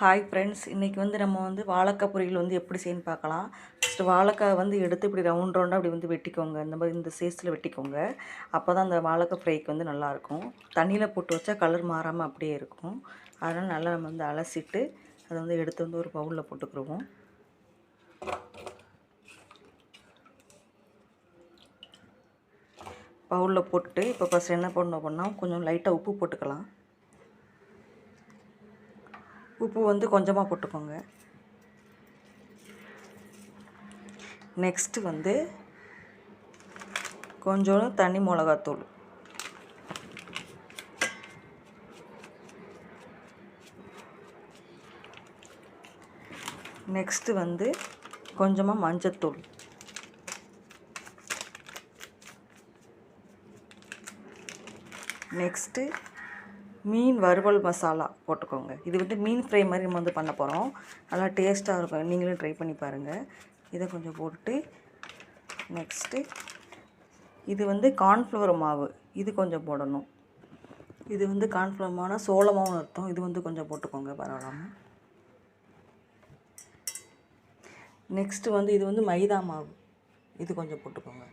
Hi friends இன்றைக்கி வந்து நம்ம வந்து வாழைக்காய் பொரியல் வந்து எப்படி செய்யணும் பார்க்கலாம். ஃபஸ்ட்டு வாழைக்காய் வந்து எடுத்து இப்படி ரவுண்ட் ரவுண்டாக அப்படி வந்து வெட்டிக்கோங்க. இந்த மாதிரி இந்த சேஸில் வெட்டிக்கோங்க. அப்போ தான் அந்த வாழைக்காய் ஃப்ரைக்கு வந்து நல்லாயிருக்கும் தண்ணியில் போட்டு வச்சா கலர் மாறாமல் அப்படியே இருக்கும். அதனால் நல்லா நம்ம வந்து அலசிட்டு அதை வந்து எடுத்து வந்து ஒரு பவுலில் போட்டுக்கிடுவோம் பவுலில் போட்டுட்டு இப்போ ஃபஸ்ட் என்ன பண்ணணும் அப்படின்னா கொஞ்சம் லைட்டாக உப்பு போட்டுக்கலாம். உப்பு வந்து கொஞ்சமாக போட்டுக்கோங்க. நெக்ஸ்ட்டு வந்து கொஞ்சோண்டு தனி மிளகாத்தூள். நெக்ஸ்ட்டு வந்து கொஞ்சமாக மஞ்சத்தூள். நெக்ஸ்ட்டு மீன் வறுவல் மசாலா போட்டுக்கோங்க. இது வந்து மீன் ஃப்ரை மாதிரி நம்ம வந்து பண்ண போகிறோம் நல்லா டேஸ்ட்டாக இருக்கும். நீங்களும் ட்ரை பண்ணி பாருங்கள் இதை கொஞ்சம் போட்டு நெக்ஸ்ட்டு இது வந்து கார்ன்ஃப்ளவர் மாவு. இது கொஞ்சம் போடணும். இது வந்து கார்ன்ஃப்ளவர் மாவுனா சோளமாவும் அர்த்தம். இது வந்து கொஞ்சம் போட்டுக்கோங்க பரவாயில்லாமல் நெக்ஸ்ட்டு வந்து இது வந்து மைதா மாவு. இது கொஞ்சம் போட்டுக்கோங்க.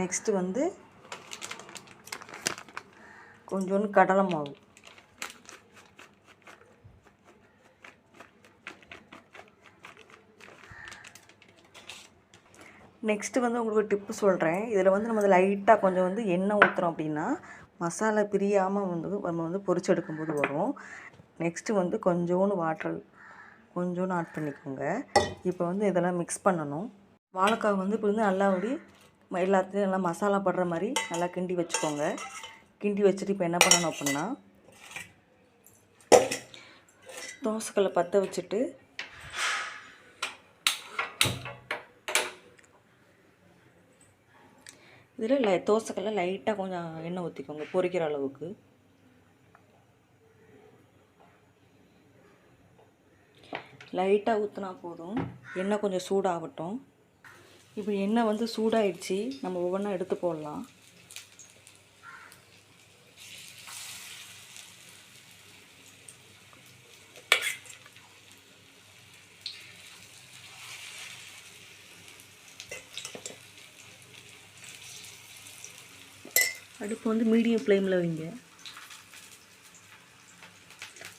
நெக்ஸ்ட்டு வந்து கொஞ்சோண்டு கடலை மாவு. நெக்ஸ்ட்டு வந்து உங்களுக்கு டிப்பு சொல்கிறேன் இதில் வந்து நம்ம லைட்டாக கொஞ்சம் வந்து எண்ணெய் ஊற்றுறோம் அப்படின்னா மசாலா பிரியாமல் வந்து நம்ம வந்து பொரிச்சு எடுக்கும்போது வரும். நெக்ஸ்ட்டு வந்து கொஞ்சோண்டு வாட்டர் கொஞ்சோண்டு ஆட் பண்ணிக்கோங்க. இப்போ வந்து இதெல்லாம் மிக்ஸ் பண்ணணும். வாழைக்காய் வந்து இப்போ வந்து நல்லா அப்படி எல்லாத்துலேயும் நல்லா மசாலா படுற மாதிரி நல்லா கிண்டி வச்சுக்கோங்க. கிண்டி வச்சுட்டு இப்போ என்ன பண்ணணும் அப்படின்னா தோசைக்கல்லை பற்ற வச்சுட்டு இதில் லை தோசைக்கல்லை லைட்டாக கொஞ்சம் எண்ணெய் ஊற்றிக்கோங்க பொரிக்கிற அளவுக்கு. லைட்டாக ஊற்றினா போதும். எண்ணெய் கொஞ்சம் சூடாகட்டும். இப்போ எண்ணெய் வந்து சூடாயிடுச்சு நம்ம ஒவ்வொன்றா எடுத்து போடலாம். அடுப்பு வந்து மீடியம் ஃப்ளேமில் வைங்க.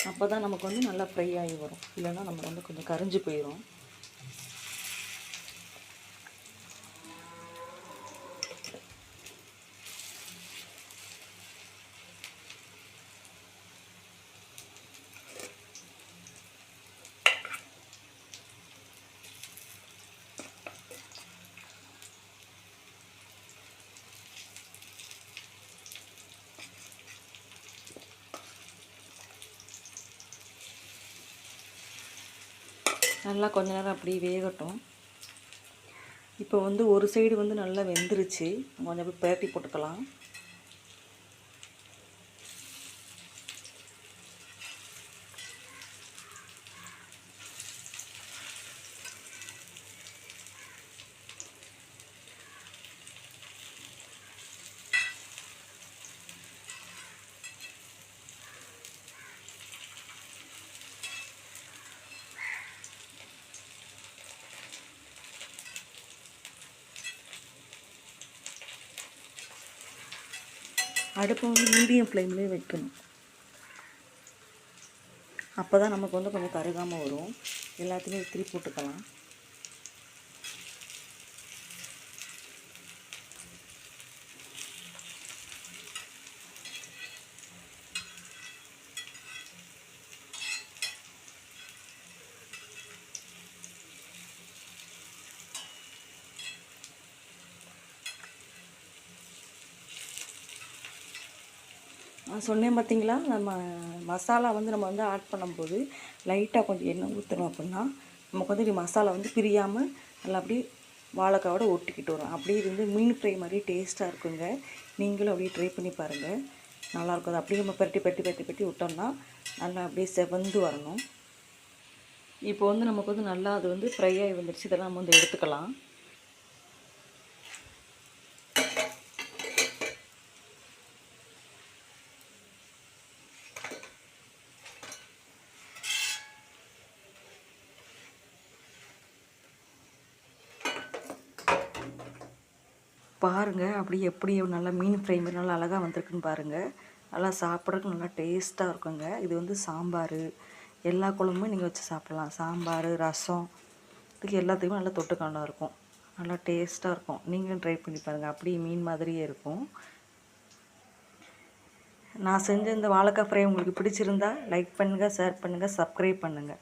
அப்போ தான் நமக்கு வந்து நல்லா ஃப்ரை ஆகி வரும். இல்லைன்னா நம்ம வந்து கொஞ்சம் கரைஞ்சி போயிடும் நல்லா கொஞ்ச நேரம் அப்படியே வேகட்டும். இப்போ வந்து ஒரு சைடு வந்து நல்லா வெந்துருச்சு. கொஞ்சம் அப்படியே பிரட்டி போட்டுக்கலாம். அடுப்பை வந்து மீடியம் ஃப்ளேம்லேயே வைக்கணும். அப்போ தான் நமக்கு வந்து கொஞ்சம் கருகாமல் வரும். எல்லாத்தையுமே இத்திரி போட்டுக்கலாம். நான் சொன்னேன் பார்த்தீங்களா? நம்ம மசாலா வந்து நம்ம வந்து ஆட் பண்ணும்போது லைட்டாக கொஞ்சம் எண்ணெய் ஊற்றணும் அப்படின்னா நமக்கு வந்து மசாலா வந்து பிரியாமல் நல்லா அப்படியே வாழைக்காவோட ஒட்டிக்கிட்டு வரும். அப்படியே இருந்து வந்து மீன் ஃப்ரை மாதிரி டேஸ்ட்டாக இருக்குங்க. நீங்களும் அப்படியே ட்ரை பண்ணி பாருங்கள் நல்லாயிருக்கும் அது அப்படியே நம்ம பரட்டி பரட்டி பரட்டி பரட்டி விட்டோம்னா நல்லா அப்படியே செவந்து வரணும். இப்போ வந்து நமக்கு வந்து நல்லா அது வந்து ஃப்ரை ஆகி வந்துடுச்சு இதெல்லாம் நம்ம வந்து எடுத்துக்கலாம். பாருங்கள் அப்படி எப்படி நல்லா மீன் ஃப்ரை மாதிரி நல்லா அழகாக வந்திருக்குன்னு பாருங்கள் நல்லா சாப்பிட்றதுக்கு நல்லா டேஸ்ட்டாக இருக்குங்க. இது வந்து சாம்பார். எல்லா குழம்புமே நீங்கள் வச்சு சாப்பிட்லாம். சாம்பார் ரசம் இதுக்கு எல்லாத்துக்குமே நல்லா தொட்டுக்காண்டாக இருக்கும். நல்லா டேஸ்ட்டாக இருக்கும். நீங்களும் ட்ரை பண்ணி பாருங்கள் அப்படியே மீன் மாதிரியே இருக்கும். நான் செஞ்ச இந்த வாழைக்காய் ஃப்ரை உங்களுக்கு பிடிச்சிருந்தா லைக் பண்ணுங்கள் ஷேர் பண்ணுங்கள் சப்ஸ்கிரைப் பண்ணுங்கள்